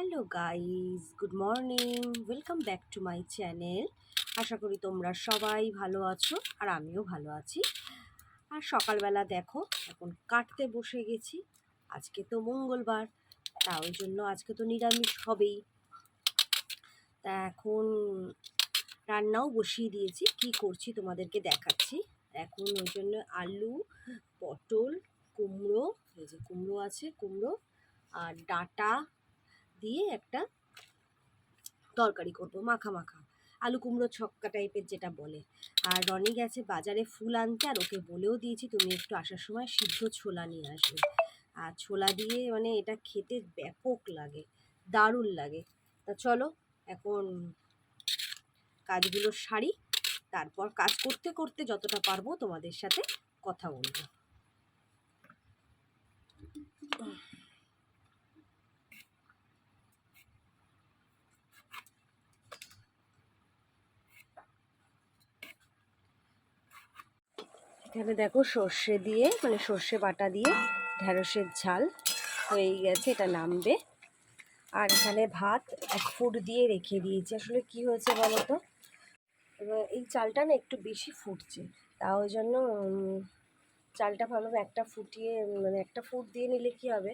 Hello guys good morning, welcome back to my channel. আশা করি তোমরা সবাই ভালো আছো আর আমিও ভালো আছি। আর সকালবেলা দেখো, এখন কাটতে বসে গেছি। আজকে তো মঙ্গলবার, তা ওই জন্য আজকে তো নিরামিষ হবেই। তা এখন রান্নাও বসিয়ে দিয়েছি, কি করছি তোমাদেরকে দেখাচ্ছি। এখন ওই জন্য আলু, পটল, কুমড়ো, এই যে কুমড়ো আছে, কুমড়ো আর ডাটা দিয়ে একটা তরকারি করব, মাখা মাখা। আলু কুমড়ো ছক্কা টাইপের যেটা বলে। আর রনি গেছে বাজারে ফুল আনতে আর ওকে বলেও দিয়েছি, তুমি একটু আসার সময় সিদ্ধ ছোলা নিয়ে আসবে। আর ছোলা দিয়ে মানে এটা খেতে ব্যাপক লাগে, দারুণ লাগে। তা চলো, এখন কাজগুলো সারি, তারপর কাজ করতে করতে যতটা পারব তোমাদের সাথে কথা বলব। এখানে দেখো সর্ষে দিয়ে মানে সর্ষে বাটা দিয়ে ঢ্যাঁড়সের ঝাল হয়ে গেছে, এটা নামবে। আর এখানে ভাত এক ফুট দিয়ে রেখে দিয়েছি। আসলে কি হয়েছে বলো তো? এই চালটা না একটু বেশি ফুটছে, তা ওই জন্য চালটা ভালো একটা ফুটিয়ে মানে একটা ফুট দিয়ে নিলে কি হবে?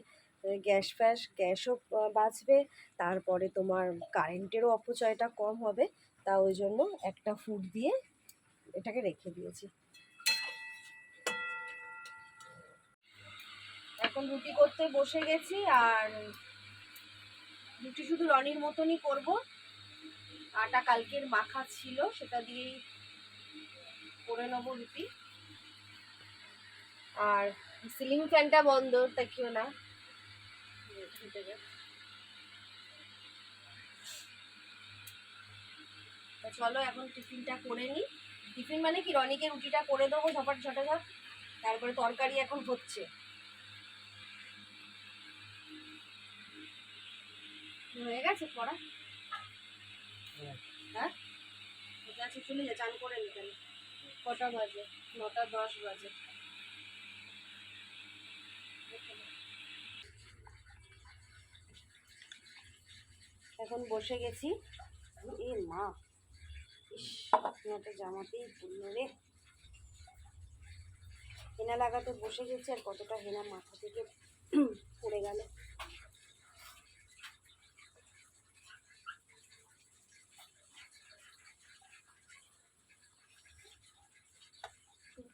গ্যাস ফ্যাস, গ্যাসও বাঁচবে, তারপরে তোমার কারেন্টেরও অপচয়টা কম হবে, তা ওই জন্য একটা ফুট দিয়ে এটাকে রেখে দিয়েছি। এখন রুটি করতে বসে গেছি আর রুটি শুধু রনির মতনই করব। আটা কালকের মাখা ছিল, সেটা দিয়েই করে নেব রুটি। আর সিলিং ফ্যানটা বন্ধ দেখিও না। চলো এখন টিফিনটা করে নিই। টিফিন মানে কি, রনিকে রুটিটা করে দেবো ঝপাট ঝটাঝট তারপরে তরকারি এখন হচ্ছে। হয়ে গেছে পড়া। হ্যাঁ। আছে চলে যা চান করে নি তাহলে। কটা বাজে? নটা দশ বাজে। এখন বসে গেছি। এ মা ইস আপনারটা জামাতেই পড়ল রে। হেনা লাগাতে বসে গেছি আর কতটা হেনা মাথা থেকে পড়ে গেল।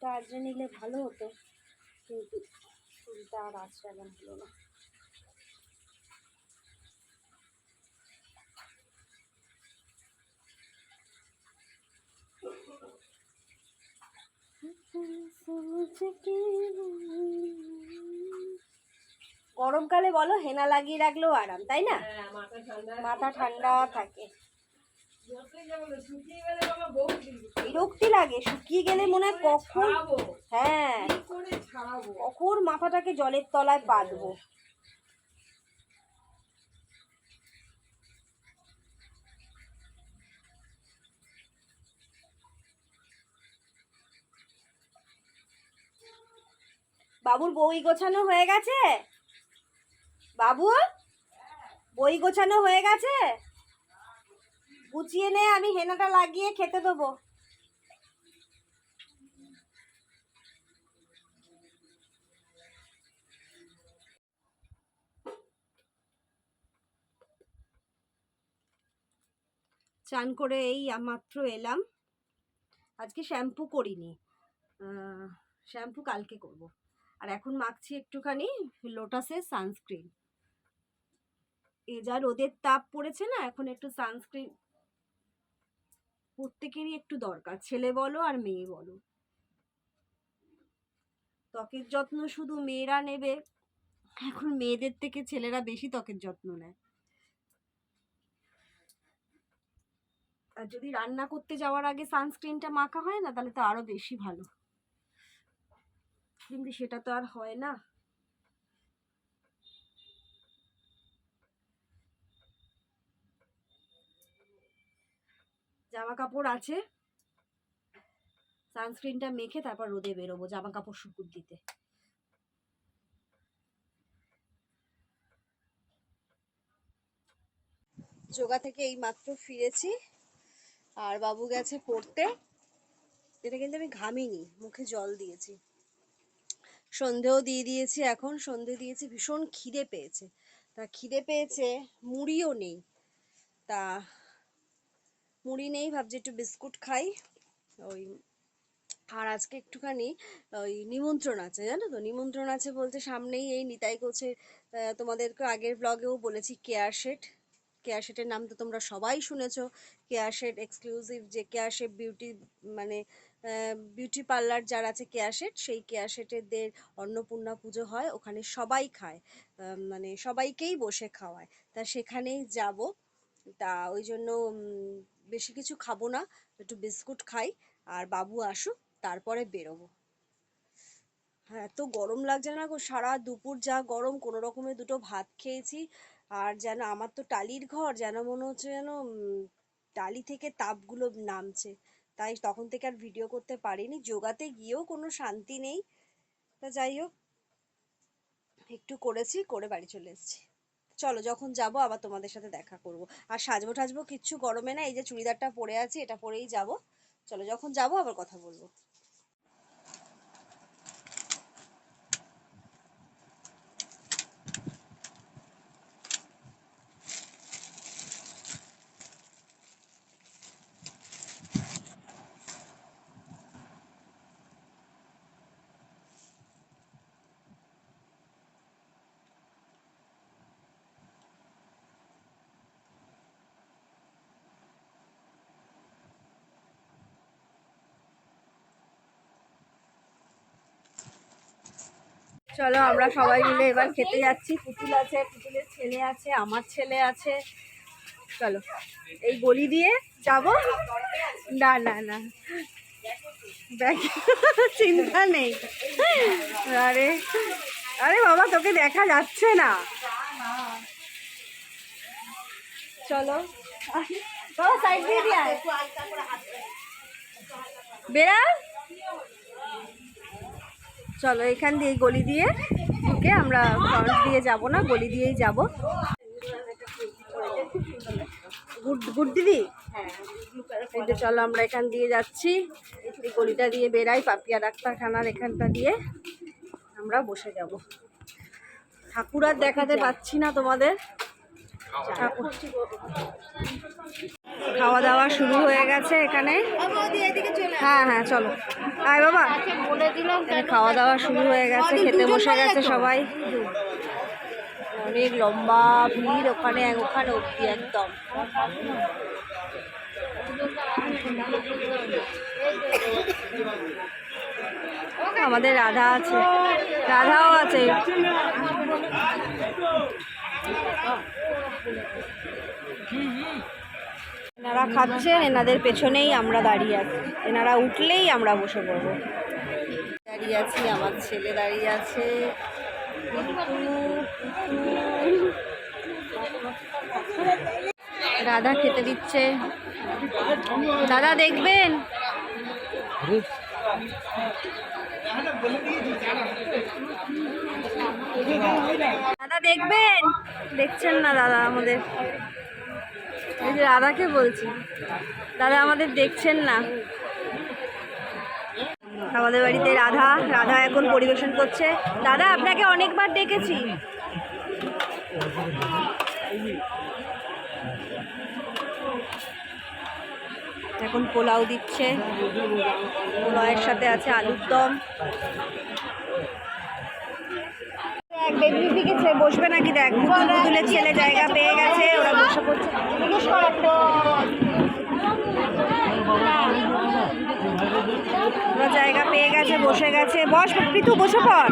চুলটা আজরে নিলে ভালো হতো কিন্তু চুলটা আর আঁচড়াগান হলো না। গরমকালে বলো হেনা লাগিয়ে রাখলেও আরাম তাই না? মাথা ঠান্ডা থাকে। বিরক্তি লাগে শুকিয়ে গেলে মনে হয় কখন হ্যাঁ। কখন মাথাটাকে জলের তলায় পাতবো। বাবুর বই গোছানো হয়ে গেছে? বাবু বই গোছানো হয়ে গেছে? গুছিয়ে নে, আমি হেনাটা লাগিয়ে খেতে দেবো। চান করে এই মাত্র এলাম। আজকে শ্যাম্পু করিনি। শ্যাম্পু কালকে করব। আর এখন মাখছি একটুখানি লোটাসের সানস্ক্রিন। এ যা রোদের তাপ পড়েছে না, এখন একটু সানস্ক্রিন প্রত্যেকেরই একটু দরকার, ছেলে বলো আর মেয়ে বলো। ত্বকের যত্ন শুধু মেয়েরা নেবে, এখন মেয়েদের থেকে ছেলেরা বেশি ত্বকের যত্ন নেয়। আর যদি রান্না করতে যাওয়ার আগে সানস্ক্রিনটা মাখা হয় না, তাহলে তো আরও বেশি ভালো। কিন্তু সেটা তো আর হয় না। জামা কাপড় আছে। সানস্ক্রিনটা মেখে তারপর রোদে বেরোবো জামা কাপড় শুকুর দিতে। যোগা থেকে এই মাত্র ফিরেছি। আর বাবু গেছে পড়তে। এটা কিন্তু আমি ঘামিনি, মুখে জল দিয়েছি। সন্ধেও দিয়ে দিয়েছি এখন, সন্ধে দিয়েছি, ভীষণ খিদে পেয়েছে। তা খিদে পেয়েছে, মুড়িও নেই। তা মুড়ি নেই, ভাবছি একটু বিস্কুট খাই। ওই, আর আজকে একটুখানি, ওই নিমন্ত্রণ আছে, জানো তো? নিমন্ত্রণ আছে বলতে সামনেই এই নিতাই কোচে তোমাদেরকে আগের ব্লগেও বলেছি কেয়ার শেড কেয়ার শেডের নাম তো তোমরা সবাই শুনেছো। কেয়ার শেড এক্সক্লুসিভ যে কেয়ার শেড বিউটি মানে বিউটি পার্লার যার আছে কেয়ার শেড সেই কেয়ার শেডেরদের অন্নপূর্ণা পুজো হয়, ওখানে সবাই খায় মানে সবাইকেই বসে খাওয়ায়। তা সেখানেই যাব। তা ওই জন্য বেশি কিছু খাব না, একটু বিস্কুট খাই, আর বাবু আসুক, তারপরে বেরোবো। হ্যাঁ এত গরম লাগছে না গো, সারা দুপুর যা গরম, কোনো রকমে দুটো ভাত খেয়েছি, আর যেন আমার তো টালির ঘর, যেন মনে হচ্ছে যেন টালি থেকে তাপগুলো নামছে। তাই তখন থেকে আর ভিডিও করতে পারিনি, যোগাতে গিয়েও কোনো শান্তি নেই। তা যাই হোক, একটু করেছি, করে বাড়ি চলে এসেছি। চলো যখন যাব আবার তোমাদের সাথে দেখা করব। আর সাজবো টাজবো কিচ্ছু গরমে না, এই যে চুড়িদারটা পরে আছি, এটা পরেই যাব। চলো যখন যাব আবার কথা বলব। চলো, আমরা সবাই মিলে এবার খেতে যাচ্ছি। পুতুল আছে পুতুলের ছেলে আছে, আমার ছেলে আছে। চলো, এই গলি দিয়ে যাব? না না না। চিন্তা নেই। আরে আরে বাবা, তোকে দেখা যাচ্ছে না। চলো। বাবা বেড়া চলো এখান দিয়ে গলি দিয়ে ঢুকে আমরা ফ্রন্ট দিয়ে যাব না, গলি দিয়েই যাব। গুড গুড দিদি? এই যে চলো আমরা এখান দিয়ে যাচ্ছি। এই গলিটা দিয়ে বেরাই পাপিয়া ডাক্তারখানার এখানটা দিয়ে আমরা বসে যাব। ঠাকুর আর দেখাতে পাচ্ছি না তোমাদের। খাওয়া দাওয়া শুরু হয়ে গেছে এখানে। হ্যাঁ হ্যাঁ চলো। আয় বাবা। খাওয়া দাওয়া শুরু হয়ে গেছে, খেতে বসে গেছে সবাই। অনেক লম্বা ভিড় ওখানে ওখানে অব্দি একদম। আমাদের রাধা আছে। রাধাও আছে। এনারা খাচ্ছেন, এনাদের পেছনেই আমরা দাঁড়িয়ে আছি। এনারা উঠলেই আমরা বসে পড়ব। দাঁড়িয়ে আছি, আমার ছেলে দাঁড়িয়ে আছে। রাধা খেতে দিচ্ছে। দাদা, দেখবেন? দাদা, দেখবেন? দেখছেন না দাদা আমাদের? এই যে রাধাকে বলছি। দাদা আমাদের দেখছেন না। আমাদের বাড়িতে রাধা রাধা এখন পরিবেশন করছে। দাদা, আপনাকে অনেকবার ডেকেছি এখন পোলাও দিচ্ছে। পোলাওয়ের সাথে আছে আলুর দম। দেখ বেবি বিবিকে ছে- বসবে নাকি দেখ? পুতুল পুতুলের ছেলে জায়গা পেয়ে গেছে, ওরা বসে পড়ছে। ওরা জায়গা পেয়ে গেছে, বসে গেছে। বস পিতু বসে পড়।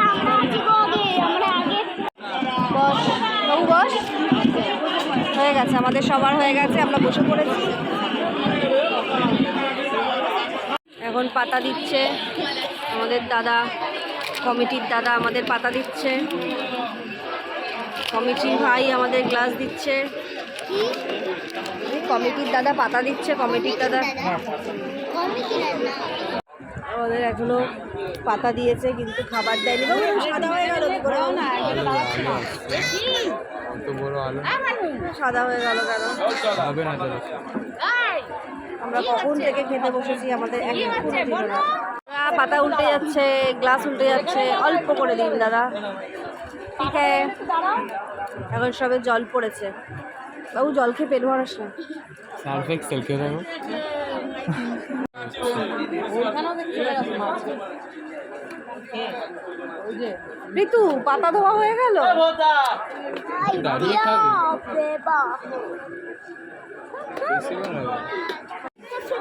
বস বস। হয়ে গেছে, আমাদের সবার হয়ে গেছে, আমরা বসে পড়েছি। এখন পাতা দিচ্ছে আমাদের দাদা। কমিটির দাদা আমাদের পাতা দিচ্ছে। কমিটির ভাই আমাদের গ্লাস দিচ্ছে। কমিটির দাদা পাতা দিচ্ছে কমিটির দাদা। আমাদের এখনও পাতা দিয়েছে কিন্তু খাবার দেয়নি। সাদা হয়ে গেল সাদা হয়ে গেল কেন? আমরা কখন থেকে খেতে বসেছি আমাদের এক পাতা উল্টে যাচ্ছে গ্লাস উল্টে যাচ্ছে অল্প করে দিন দাদা। ঠিক আছে এখন সবে জল পড়েছে। বাবু জল খেয়ে পেট ভরাস না। ঋতু পাতা ধোয়া হয়ে গেল? দাঁড়িয়ে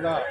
No.